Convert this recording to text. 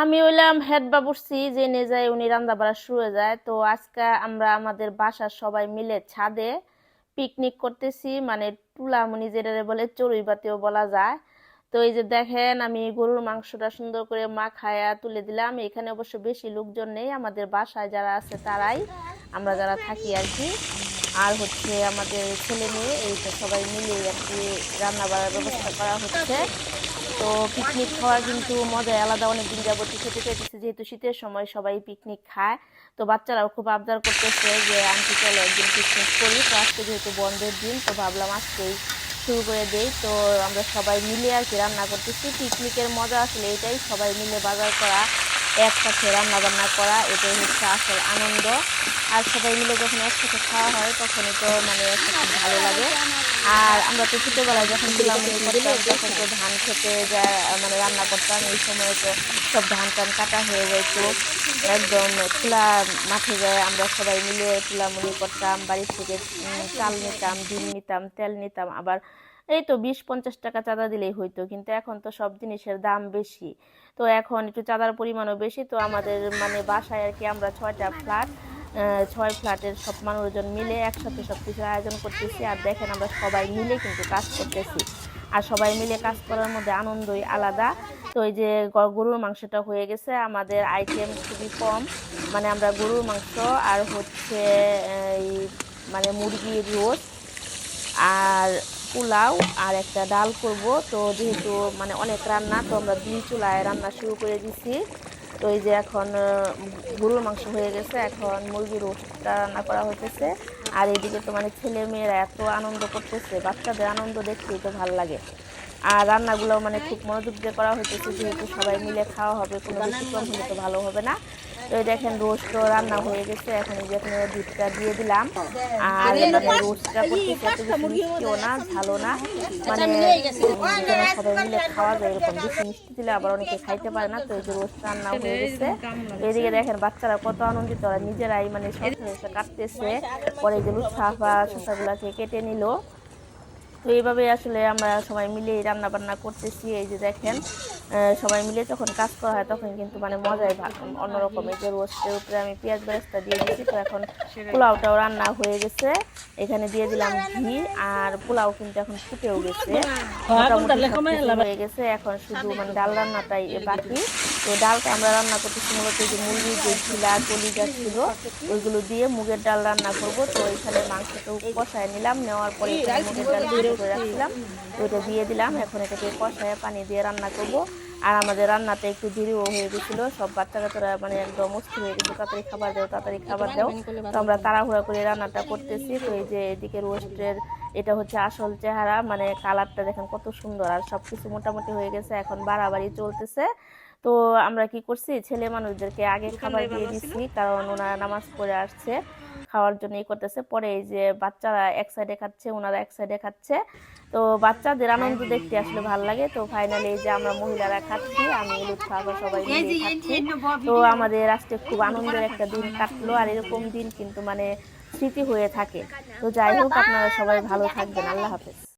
আমি হইলাম হেড বাবুর্চি যে নিয়ে যায় উনি রান্না বাড়া শুরু হয়ে যায়। তো আজকে আমরা আমাদের বাসার সবাই মিলে ছাদে পিকনিক করতেছি মানে টুলামুনি যেটা বলে চড়ুই বাতিও বলা যায়। তো এই যে দেখেন, আমি গরুর মাংসটা সুন্দর করে মাখায়া তুলে দিলাম। এখানে অবশ্য বেশি লোকজন নেই, আমাদের বাসায় যারা আছে তারাই, আমরা যারা থাকি আর কি। আর হচ্ছে আমাদের ছেলে মেয়ে, এই তো সবাই মিলে আর কি রান্না বাড়ার ব্যবস্থা করা হচ্ছে। তো পিকনিক খাওয়ার কিন্তু মজা আলাদা অনেক দিন যাবতীয় খেতে চাইতেছে, যেহেতু শীতের সময় সবাই পিকনিক খায়। তো বাচ্চারাও খুব আবদার করতেছে যে, আন্টি, চলো একদিন পিকনিক করি। তো আজকে যেহেতু বন্ধের দিন, তো ভাবলাম আজকেই শুরু করে দেই। তো আমরা সবাই মিলে আর কি রান্না করতেছি। পিকনিকের মজা আসলে এটাই, সবাই মিলে বাজার করা। একসাথে রান্না বান্না করা, এটাই হচ্ছে আসল আনন্দ। আর সবাই মিলে যখন একসাথে খাওয়া হয়, তখনই তো মানে ভালো লাগে। আর আমরা তো ছোটোবেলায় যখন ছিলাম তখন তো ধান খেতে যা মানে রান্না করতাম, এই সময় তো সব ধান টান কাটা হয়ে যেত একদম খোলা মাঠে যায়, আমরা সবাই মিলে তুলামুলি করতাম বাড়ি থেকে চাল নিতাম, ডিম নিতাম, তেল নিতাম, আবার এই তো বিশ পঞ্চাশ টাকা চাঁদা দিলেই হইতো, কিন্তু এখন তো সব জিনিসের দাম বেশি। তো এখন একটু চাঁদার পরিমাণও বেশি, তো আমাদের মানে বাসায় আর কি আমরা ছয়টা ফ্ল্যাট ছয় ফ্ল্যাটের সব মানুষজন মিলে একসাথে সব কিছুর আয়োজন করতেছি। আর দেখেন আমরা সবাই মিলে কিন্তু কাজ করতেছি। আর সবাই মিলে কাজ করার মধ্যে আনন্দই আলাদা। তো এই যে গরুর মাংসটা হয়ে গেছে, আমাদের আইটেম খুবই কম। মানে আমরা গরুর মাংস আর হচ্ছে এই মানে মুরগির রোস্ট। আর পোলাও আর একটা ডাল করব। তো যেহেতু মানে অনেক রান্না, তো আমরা দুই চুলায় রান্না শুরু করে দিছি। তো এই যে এখন গরুর মাংস হয়ে গেছে, এখন মুরগির রোস্টটা রান্না করা হতেছে আর এদিকে তো মানে ছেলে মেয়েরা এত আনন্দ করতেছে, বাচ্চাদের আনন্দ দেখতেই তো ভালো লাগে। আর রান্নাগুলো মানে খুব মনোযোগ দিয়ে করা হতেছে যেহেতু সবাই মিলে খাওয়া হবে, কোনো ব্যতিক্রম হলে তো ভালো হবে না। তো এই দেখেন রোস্ট রান্না হয়ে গেছে এখন এই যে দুধটা দিয়ে দিলাম। আর রোস্টটা করতেছি এত মিষ্টিও না ঝালো না। মানে সবাই মিলে খাওয়া যায় এরকম বেশি মিষ্টি দিলে আবার অনেকে খাইতে পারে না তো এই যে রোস্ট রান্না হয়ে গেছে। এদিকে দেখেন বাচ্চারা কত আনন্দিত ওরা নিজেরাই মানে শসা কাটতেছে। পরে যে লুৎফা শসাগুলাকে কেটে নিল। তো এইভাবে আসলে আমরা সবাই মিলে রান্না বান্না করতেছি এই যে দেখেন। সবাই মিলে যখন কাজ করা হয় তখন কিন্তু মানে মজাই ভাগ অন্যরকম এই যে রোস্টের উপরে আমি পেঁয়াজ বেরেস্তা দিয়ে দিয়েছি তো এখন পোলাওটাও রান্না হয়ে গেছে। এখানে দিয়ে দিলাম ঘি আর পোলাও কিন্তু এখন ফুটেও গেছে মোটামুটি হয়ে গেছে। এখন শুধু মানে ডাল রান্নাটাই বাকি। তো ডালটা আমরা রান্না করতেছি মূলত যে মুরগির যে ঝিলা কলিজা ছিল ওইগুলো দিয়ে মুগের ডাল রান্না করব। তো এখানে মাংসটা কষায় নিলাম। নেওয়ার পরে মুগের ডাল করে রাখছিলাম। ওইটা দিয়ে দিলাম। এখন এটাকে কষায় পানি দিয়ে রান্না করব। আর আমাদের রান্নাটা একটু দেরিও হয়ে গেছিল। সব বাচ্চা কাচ্চারা মানে একদম অস্থির হয়ে গেছিল তাড়াতাড়ি খাবার দাও তাড়াতাড়ি খাবার দাও। তো আমরা তাড়াহুড়া করে রান্নাটা করতেছি। তো এই যে এদিকে রোস্টের এটা হচ্ছে আসল চেহারা। মানে কালারটা দেখেন কত সুন্দর। আর সব কিছু মোটামুটি হয়ে গেছে। এখন বাড়াবাড়ি চলতেছে। তো আমরা কি করছি? ছেলে মানুষদেরকে আগে খাবার দিয়ে দিচ্ছি কারণ ওনারা নামাজ পড়ে আসছে। খাওয়ার জন্য ই করতেছে। পরে এই যে বাচ্চারা এক সাইডে খাচ্ছে ওনারা এক সাইডে খাচ্ছে। তো বাচ্চাদের আনন্দ দেখতে আসলে ভালো লাগে। তো ফাইনালি এই যে আমরা মহিলারা খাচ্ছি আমি লুৎফা সবাই মিলে খাচ্ছি। তো আমাদের আজকে খুব আনন্দের একটা দিন কাটলো আর এরকম দিন কিন্তু মানে স্মৃতি হয়ে থাকে। তো যাই হোক আপনারা সবাই ভালো থাকবেন। আল্লাহ হাফেজ।